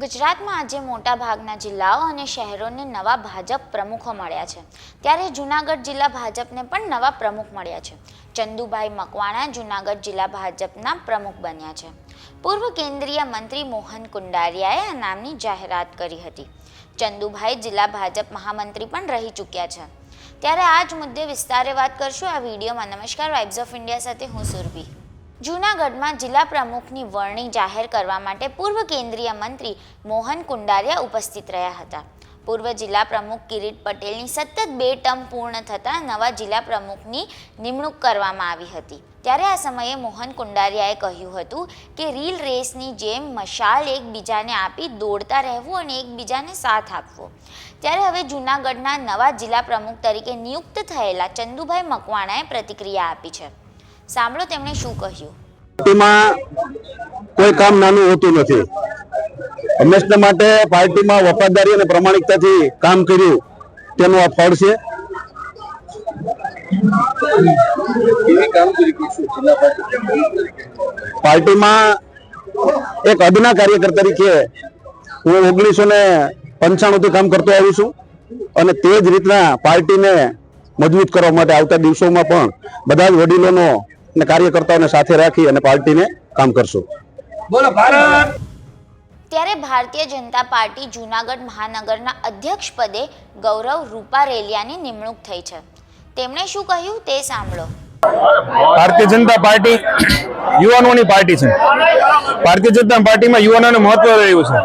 ગુજરાતમાં આજે મોટા ભાગના જિલ્લાઓ અને શહેરોને નવા ભાજપ પ્રમુખો મળ્યા છે. ત્યારે જૂનાગઢ જિલ્લા ભાજપને પણ નવા પ્રમુખ મળ્યા છે. ચંદુભાઈ મકવાણા જૂનાગઢ જિલ્લા ભાજપના પ્રમુખ બન્યા છે. પૂર્વ કેન્દ્રીય મંત્રી મોહન કુંડારિયાએ આ નામની જાહેરાત કરી હતી. ચંદુભાઈ જિલ્લા ભાજપ મહામંત્રી પણ રહી ચૂક્યા છે. ત્યારે આ જ મુદ્દે વિસ્તારે વાત કરશું. આ વિડીયોમાં નમસ્કાર. વાઇબ્સ ઓફ ઇન્ડિયા સાથે હું સુરભી. જૂનાગઢમાં જિલ્લા પ્રમુખની વરણી જાહેર કરવા માટે પૂર્વ કેન્દ્રીય મંત્રી મોહન કુંડારિયા ઉપસ્થિત રહ્યા હતા. પૂર્વ જિલ્લા પ્રમુખ કિરીટ પટેલની સતત બે ટર્મ પૂર્ણ થતાં નવા જિલ્લા પ્રમુખની નિમણૂક કરવામાં આવી હતી. ત્યારે આ સમયે મોહન કુંડારિયાએ કહ્યું હતું કે રીલ રેસની જેમ મશાલ એકબીજાને આપી દોડતા રહેવું અને એકબીજાને સાથ આપવો. ત્યારે હવે જૂનાગઢના નવા જિલ્લા પ્રમુખ તરીકે નિયુક્ત થયેલા ચંદુભાઈ મકવાણાએ પ્રતિક્રિયા આપી છે. સાંભળો તેમણે શું કહ્યું. પાર્ટીમાં કોઈ કામ નાનું હોતું નથી. હંમેશના માટે પાર્ટીમાં વફાદારી અને પ્રમાણિકતાથી કામ કર્યું, તેનું આ ફળ છે. પાર્ટીમાં એક અદના કાર્યકર તરીકે હું ઓગણીસો ને પંચાણુંથી કામ કરતો આવું છું અને તે જ રીતના પાર્ટીને મજબૂત કરવા માટે આવતા દિવસોમાં પણ બધા જ વડીલોનો અને કાર્યકર્તાઓને સાથે રાખી અને પાર્ટીને કામ કરશું. બોલો ભારત! ત્યારે ભારતીય જનતા પાર્ટી જૂનાગઢ મહાનગરના અધ્યક્ષ પદે ગૌરવ રૂપારેલિયાની નિમણૂક થઈ છે. તેમણે શું કહ્યું તે સાંભળો. ભારતીય જનતા પાર્ટી યુવાનોની પાર્ટી છે. ભારતીય જનતા પાર્ટીમાં યુવાનોનું મહત્વ રહ્યું છે.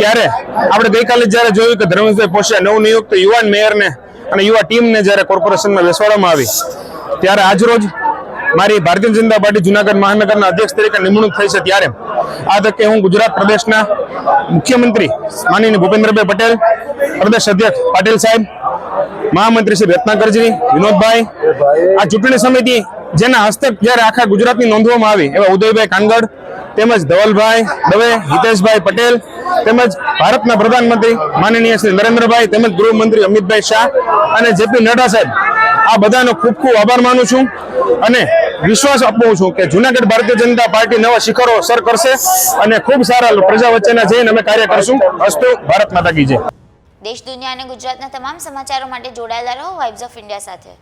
ત્યારે આપણે ગઈકાલે જ્યારે જોયું કે ધર્મેશભાઈ પોશિયા નવનિયુક્ત યુવાન મેયરને અને યુવા ટીમને જ્યારે કોર્પોરેશનમાં બેસવાડવામાં આવી ત્યારે આજરોજ મારી ભારતીય જનતા પાર્ટી જુનાગઢ મહાનગરના અધ્યક્ષ તરીકે નિમણૂક થઈ છે ત્યારે. આ તકે હું ગુજરાત પ્રદેશના મુખ્યમંત્રી માનનીય ભૂપેન્દ્રભાઈ પટેલ, પ્રદેશ અધ્યક્ષ પાટીલ સાહેબ, મહામંત્રી શ્રી રત્નાકરજી વિનોદભાઈ, આ ચૂંટણી સમિતિ જેના હસ્તક જ્યારે આખા ગુજરાતની નોંધવામાં આવી, એવા ઉદયભાઈ કાનગડ તેમજ ધવલભાઈ દવે, હિતેશભાઈ પટેલ, તેમજ ભારતના પ્રધાનમંત્રી માનનીય શ્રી નરેન્દ્રભાઈ, તેમજ ગૃહમંત્રી અમિતભાઈ શાહ અને જેપી નડ્ડા સાહેબ. આ બધાનો ખૂબ ખૂબ આભાર માનું છું અને વિશ્વાસ આપું છું કે જુનાગઢ ભારતીય જનતા પાર્ટી નવા શિખરો સર કરશે અને ખૂબ સારા પ્રજા વચ્ચેના જઈને અમે કાર્ય કરશું. અસ્તુ, ભારત માતા કી જય. દેશ, દુનિયા અને ગુજરાતના તમામ સમાચારો માટે જોડાયેલા રહો. વાઇબ્સ ઓફ ઇન્ડિયા સાથે.